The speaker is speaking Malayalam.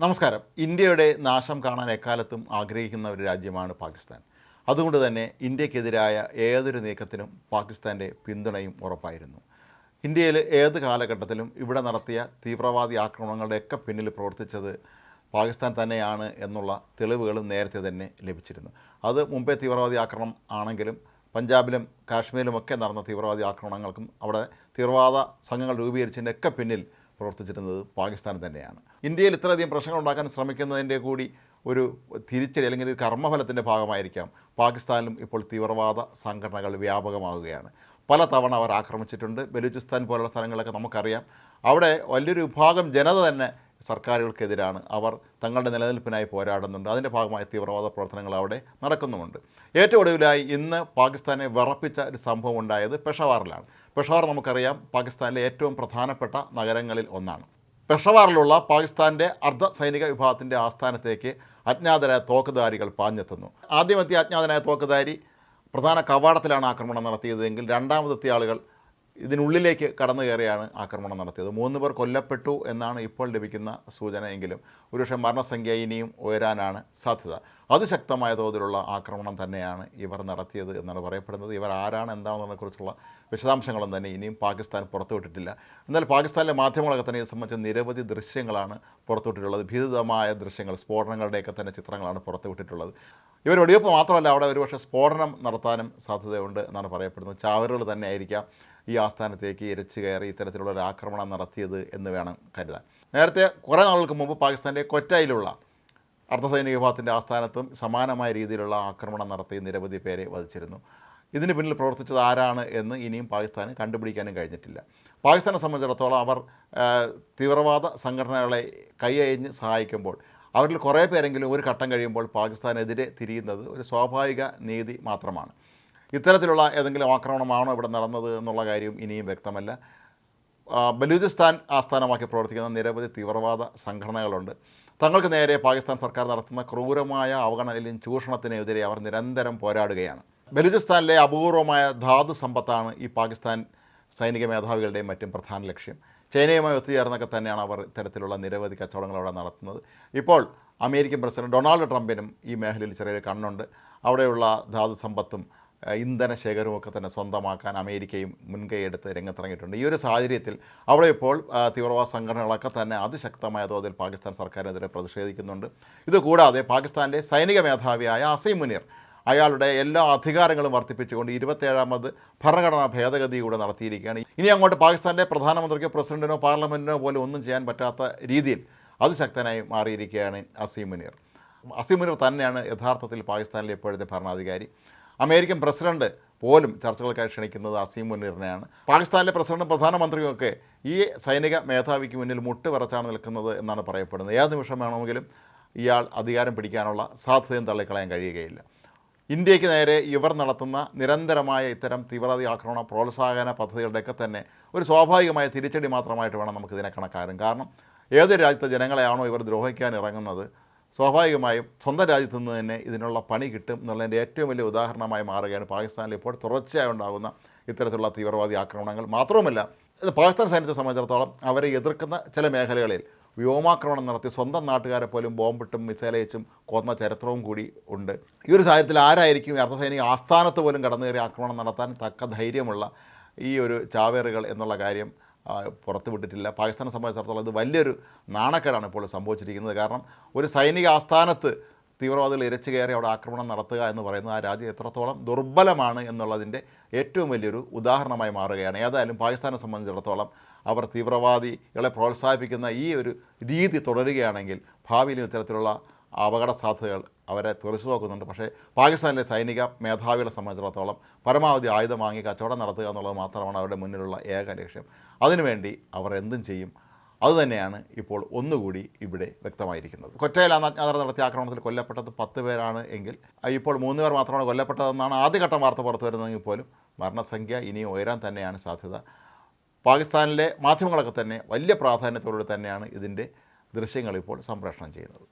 നമസ്കാരം. ഇന്ത്യയുടെ നാശം കാണാൻ എക്കാലത്തും ആഗ്രഹിക്കുന്ന ഒരു രാജ്യമാണ് പാകിസ്ഥാൻ. അതുകൊണ്ട് തന്നെ ഇന്ത്യക്കെതിരായ ഏതൊരു നീക്കത്തിനും പാകിസ്ഥാന്റെ പിന്തുണയും ഉറപ്പായിരുന്നു. ഇന്ത്യയിൽ ഏത് കാലഘട്ടത്തിലും ഇവിടെ നടത്തിയ തീവ്രവാദി ആക്രമണങ്ങളുടെയൊക്കെ പിന്നിൽ പ്രവർത്തിച്ചത് പാകിസ്ഥാൻ തന്നെയാണ് എന്നുള്ള തെളിവുകളും നേരത്തെ തന്നെ ലഭിച്ചിരുന്നു. അത് മുമ്പേ തീവ്രവാദി ആക്രമണം ആണെങ്കിലും പഞ്ചാബിലും കാശ്മീരിലുമൊക്കെ നടന്ന തീവ്രവാദി ആക്രമണങ്ങൾക്കും അവിടെ തീവ്രവാദ സംഘങ്ങൾ രൂപീകരിച്ചതിന്റെയൊക്കെ പിന്നിൽ പ്രവർത്തിച്ചിരുന്നത് പാകിസ്ഥാൻ തന്നെയാണ്. ഇന്ത്യയിൽ ഇത്രയധികം പ്രശ്നങ്ങൾ ഉണ്ടാക്കാൻ ശ്രമിക്കുന്നതിന്റെ കൂടി ഒരു തിരിച്ചടി അല്ലെങ്കിൽ ഒരു കർമ്മഫലത്തിന്റെ ഭാഗമായിരിക്കാം പാകിസ്ഥാനിലും ഇപ്പോൾ തീവ്രവാദ സംഘടനകൾ വ്യാപകമാകുകയാണ്. പല തവണ അവർ ആക്രമിച്ചിട്ടുണ്ട്. ബലൂചിസ്ഥാൻ പോലുള്ള സ്ഥലങ്ങളൊക്കെ നമുക്കറിയാം. അവിടെ വലിയൊരു വിഭാഗം ജനത തന്നെ സർക്കാരുകൾക്കെതിരാണ് അവർ തങ്ങളുടെ നിലനിൽപ്പിനായി പോരാടുന്നുണ്ട്. അതിന്റെ ഭാഗമായി തീവ്രവാദ പ്രവർത്തനങ്ങൾ അവിടെ നടക്കുന്നുമുണ്ട്. ഏറ്റവും ഒടുവിലായി ഇന്ന് പാകിസ്ഥാനെ വിറപ്പിച്ച ഒരു സംഭവം ഉണ്ടായത് പെഷവാറിലാണ്. പെഷവാർ നമുക്കറിയാം പാകിസ്ഥാനിലെ ഏറ്റവും പ്രധാനപ്പെട്ട നഗരങ്ങളിൽ ഒന്നാണ്. പെഷവാറിലുള്ള പാകിസ്ഥാന്റെ അർദ്ധ സൈനിക വിഭാഗത്തിന്റെ ആസ്ഥാനത്തേക്ക് അജ്ഞാതരായ തോക്കുധാരികൾ പാഞ്ഞെത്തുന്നു. ആദ്യമെത്തിയ അജ്ഞാതനായ തോക്കുധാരി പ്രധാന കവാടത്തിലാണ് ആക്രമണം നടത്തിയതെങ്കിൽ രണ്ടാമതെത്തിയ ആളുകൾ ഇതിനുള്ളിലേക്ക് കടന്നു കയറിയാണ് ആക്രമണം നടത്തിയത്. മൂന്ന് പേർ കൊല്ലപ്പെട്ടു എന്നാണ് ഇപ്പോൾ ലഭിക്കുന്ന സൂചന എങ്കിലും ഒരുപക്ഷെ മരണസംഖ്യ ഇനിയും ഉയരാനാണ് സാധ്യത. അതിശക്തമായ തോതിലുള്ള ആക്രമണം തന്നെയാണ് ഇവർ നടത്തിയത് എന്നാണ് പറയപ്പെടുന്നത്. ഇവർ ആരാണ് എന്താണെന്നതിനെക്കുറിച്ചുള്ള വിശദാംശങ്ങളും തന്നെ ഇനിയും പാകിസ്ഥാൻ പുറത്തുവിട്ടിട്ടില്ല എന്നാൽ പാകിസ്ഥാനിലെ മാധ്യമങ്ങളൊക്കെ തന്നെ ഇത് സംബന്ധിച്ച നിരവധി ദൃശ്യങ്ങളാണ് പുറത്തുവിട്ടിട്ടുള്ളത് ഭീതിതമായ ദൃശ്യങ്ങൾ സ്ഫോടനങ്ങളുടെയൊക്കെ തന്നെ ചിത്രങ്ങളാണ് പുറത്തുവിട്ടിട്ടുള്ളത് ഇവർ വെടിവെപ്പ് മാത്രമല്ല അവിടെ ഒരുപക്ഷെ സ്ഫോടനം നടത്താനും സാധ്യതയുണ്ട് എന്നാണ് പറയപ്പെടുന്നത്. ചാവറുകൾ തന്നെ ആയിരിക്കാം ഈ ആസ്ഥാനത്തേക്ക് ഇരച്ചു കയറി ഇത്തരത്തിലുള്ള ഒരു ആക്രമണം നടത്തിയത് എന്ന് വേണം കരുതാൻ. നേരത്തെ കുറേ നാളുകൾക്ക് മുമ്പ് പാകിസ്ഥാന്റെ കൊറ്റയിലുള്ള അർദ്ധസൈനിക വിഭാഗത്തിന്റെ ആസ്ഥാനത്തും സമാനമായ രീതിയിലുള്ള ആക്രമണം നടത്തി നിരവധി പേരെ വധിച്ചിരുന്നു. ഇതിന് പിന്നിൽ പ്രവർത്തിച്ചത് ആരാണ് എന്ന് ഇനിയും പാകിസ്ഥാന് കണ്ടുപിടിക്കാനും കഴിഞ്ഞിട്ടില്ല. പാകിസ്ഥാനെ സംബന്ധിച്ചിടത്തോളം അവർ തീവ്രവാദ സംഘടനകളെ കൈയഴിഞ്ഞ് സഹായിക്കുമ്പോൾ അവരിൽ കുറേ പേരെങ്കിലും ഒരു ഘട്ടം കഴിയുമ്പോൾ പാകിസ്ഥാനെതിരെ തിരിയുന്നത് ഒരു സ്വാഭാവിക നീതി മാത്രമാണ്. ഇത്തരത്തിലുള്ള ഏതെങ്കിലും ആക്രമണമാണോ ഇവിടെ നടന്നത് എന്നുള്ള കാര്യം ഇനിയും വ്യക്തമല്ല. ബലൂചിസ്ഥാൻ ആസ്ഥാനമാക്കി പ്രവർത്തിക്കുന്ന നിരവധി തീവ്രവാദ സംഘടനകളുണ്ട്. തങ്ങൾക്ക് നേരെ പാകിസ്ഥാൻ സർക്കാർ നടത്തുന്ന ക്രൂരമായ അവഗണനയിലും ചൂഷണത്തിനെതിരെ അവർ നിരന്തരം പോരാടുകയാണ്. ബലൂചിസ്ഥാനിലെ അപൂർവമായ ധാതു സമ്പത്താണ് ഈ പാകിസ്ഥാൻ സൈനിക മേധാവികളുടെയും മറ്റും പ്രധാന ലക്ഷ്യം. ചൈനയുമായി ഒത്തുചേർന്നൊക്കെ തന്നെയാണ് അവർ ഇത്തരത്തിലുള്ള നിരവധി കച്ചവടങ്ങൾ അവിടെ നടത്തുന്നത്. ഇപ്പോൾ അമേരിക്കൻ പ്രസിഡന്റ് ഡൊണാൾഡ് ട്രംപിനും ഈ മേഖലയിൽ ചെറിയൊരു കണ്ണുണ്ട്. അവിടെയുള്ള ധാതു സമ്പത്തും ഇന്ധന ശേഖരമൊക്കെ തന്നെ സ്വന്തമാക്കാൻ അമേരിക്കയും മുൻകൈയെടുത്ത് രംഗത്തിറങ്ങിയിട്ടുണ്ട്. ഈ ഒരു സാഹചര്യത്തിൽ അവിടെ ഇപ്പോൾ തീവ്രവാദ സംഘടനകളൊക്കെ തന്നെ അതിശക്തമായ തോതിൽ പാകിസ്ഥാൻ സർക്കാരിനെതിരെ പ്രതിഷേധിക്കുന്നുണ്ട്. ഇതുകൂടാതെ പാകിസ്ഥാന്റെ സൈനിക മേധാവിയായ അസൈം മുനീർ അയാളുടെ എല്ലാ അധികാരങ്ങളും വർദ്ധിപ്പിച്ചുകൊണ്ട് ഇരുപത്തേഴാമത് ഭരണഘടനാ ഭേദഗതി കൂടെ നടത്തിയിരിക്കുകയാണ്. ഇനി അങ്ങോട്ട് പാകിസ്ഥാന്റെ പ്രധാനമന്ത്രിക്കോ പ്രസിഡന്റിനോ പാർലമെന്റിനോ പോലും ഒന്നും ചെയ്യാൻ പറ്റാത്ത രീതിയിൽ അതിശക്തനായി മാറിയിരിക്കുകയാണ് അസീം മുനീർ. അസീം മുനീർ തന്നെയാണ് യഥാർത്ഥത്തിൽ പാകിസ്ഥാനിലെ ഇപ്പോഴത്തെ ഭരണാധികാരി. അമേരിക്കൻ പ്രസിഡന്റ് പോലും ചർച്ചകൾക്കായി ക്ഷണിക്കുന്നത് അസീം മുനീറിനെയാണ്. പാകിസ്ഥാനിലെ പ്രസിഡന്റും പ്രധാനമന്ത്രിയുമൊക്കെ ഈ സൈനിക മേധാവിക്ക് മുന്നിൽ മുട്ട് വിറച്ചാണ് നിൽക്കുന്നത് എന്നാണ് പറയപ്പെടുന്നത്. ഏത് നിമിഷം വേണമെങ്കിലും ഇയാൾ അധികാരം പിടിക്കാനുള്ള സാധ്യതയും തള്ളിക്കളയാൻ കഴിയുകയില്ല. ഇന്ത്യയ്ക്ക് നേരെ ഇവർ നടത്തുന്ന നിരന്തരമായ ഇത്തരം തീവ്രവാദി ആക്രമണ പ്രോത്സാഹന പദ്ധതികളുടെയൊക്കെ തന്നെ ഒരു സ്വാഭാവികമായ തിരിച്ചടി മാത്രമായിട്ട് വേണം നമുക്കിതിനെ കണക്കാക്കാൻ. കാരണം ഏതൊരു രാജ്യത്തെ ജനങ്ങളെയാണോ ഇവർ ദ്രോഹിക്കാൻ ഇറങ്ങുന്നത് സ്വാഭാവികമായും സ്വന്തം രാജ്യത്തു നിന്ന് തന്നെ ഇതിനുള്ള പണി കിട്ടും എന്നുള്ളതിന്റെ ഏറ്റവും വലിയ ഉദാഹരണമായി മാറുകയാണ് പാകിസ്ഥാനിൽ ഇപ്പോൾ തുടർച്ചയായി ഉണ്ടാകുന്ന ഇത്തരത്തിലുള്ള തീവ്രവാദി ആക്രമണങ്ങൾ. മാത്രവുമല്ല പാകിസ്ഥാൻ സൈന്യത്തെ സംബന്ധിച്ചിടത്തോളം അവരെ എതിർക്കുന്ന ചില മേഖലകളിൽ വ്യോമാക്രമണം നടത്തി സ്വന്തം നാട്ടുകാരെ പോലും ബോംബിട്ടും മിസൈലയച്ചും കൊന്ന ചരിത്രവും കൂടി ഉണ്ട്. ഈ ഒരു സാഹചര്യത്തിൽ ആരായിരിക്കും അർദ്ധസൈനിക ആസ്ഥാനത്ത് പോലും കടന്നു കയറി ആക്രമണം നടത്താൻ തക്ക ധൈര്യമുള്ള ഈ ഒരു ചാവേറുകൾ എന്നുള്ള കാര്യം പുറത്തുവിട്ടിട്ടില്ല പാകിസ്ഥാനെ സംബന്ധിച്ചിടത്തോളം ഇത് വലിയൊരു നാണക്കേടാണ് ഇപ്പോൾ സംഭവിച്ചിരിക്കുന്നത്. കാരണം ഒരു സൈനിക ആസ്ഥാനത്ത് തീവ്രവാദികൾ ഇരച്ചു കയറി അവിടെ ആക്രമണം നടത്തുക എന്ന് പറയുന്നത് ആ രാജ്യം എത്രത്തോളം ദുർബലമാണ് എന്നുള്ളതിന്റെ ഏറ്റവും വലിയൊരു ഉദാഹരണമായി മാറുകയാണ്. ഏതായാലും പാകിസ്ഥാനെ സംബന്ധിച്ചിടത്തോളം അവർ തീവ്രവാദികളെ പ്രോത്സാഹിപ്പിക്കുന്ന ഈ ഒരു രീതി തുടരുകയാണെങ്കിൽ ഭാവിയിലും ഇത്തരത്തിലുള്ള അപകട സാധ്യതകൾ അവരെ തുറച്ചു നോക്കുന്നുണ്ട്. പക്ഷേ പാകിസ്ഥാനിലെ സൈനിക മേധാവികളെ സംബന്ധിച്ചിടത്തോളം പരമാവധി ആയുധം വാങ്ങി കച്ചവടം നടത്തുക എന്നുള്ളത് മാത്രമാണ് അവരുടെ മുന്നിലുള്ള ഏക ലക്ഷ്യം. അതിനുവേണ്ടി അവർ എന്തും ചെയ്യും. അതുതന്നെയാണ് ഇപ്പോൾ ഒന്നുകൂടി ഇവിടെ വ്യക്തമായിരിക്കുന്നത്. കൊറ്റയിൽ അജ്ഞാതർ നടത്തിയ ആക്രമണത്തിൽ കൊല്ലപ്പെട്ടത് പത്ത് പേരാണ് എങ്കിൽ ഇപ്പോൾ മൂന്ന് പേർ മാത്രമാണ് കൊല്ലപ്പെട്ടതെന്നാണ് ആദ്യഘട്ടം വാർത്ത പുറത്തു വരുന്നതെങ്കിൽ പോലും മരണസംഖ്യ ഇനിയും ഉയരാൻ തന്നെയാണ് സാധ്യത. പാകിസ്ഥാനിലെ മാധ്യമങ്ങളൊക്കെ തന്നെ വലിയ പ്രാധാന്യത്തോടെ തന്നെയാണ് ഇതിന്റെ ദൃശ്യങ്ങൾ ഇപ്പോൾ സംപ്രേഷണം ചെയ്യുന്നത്.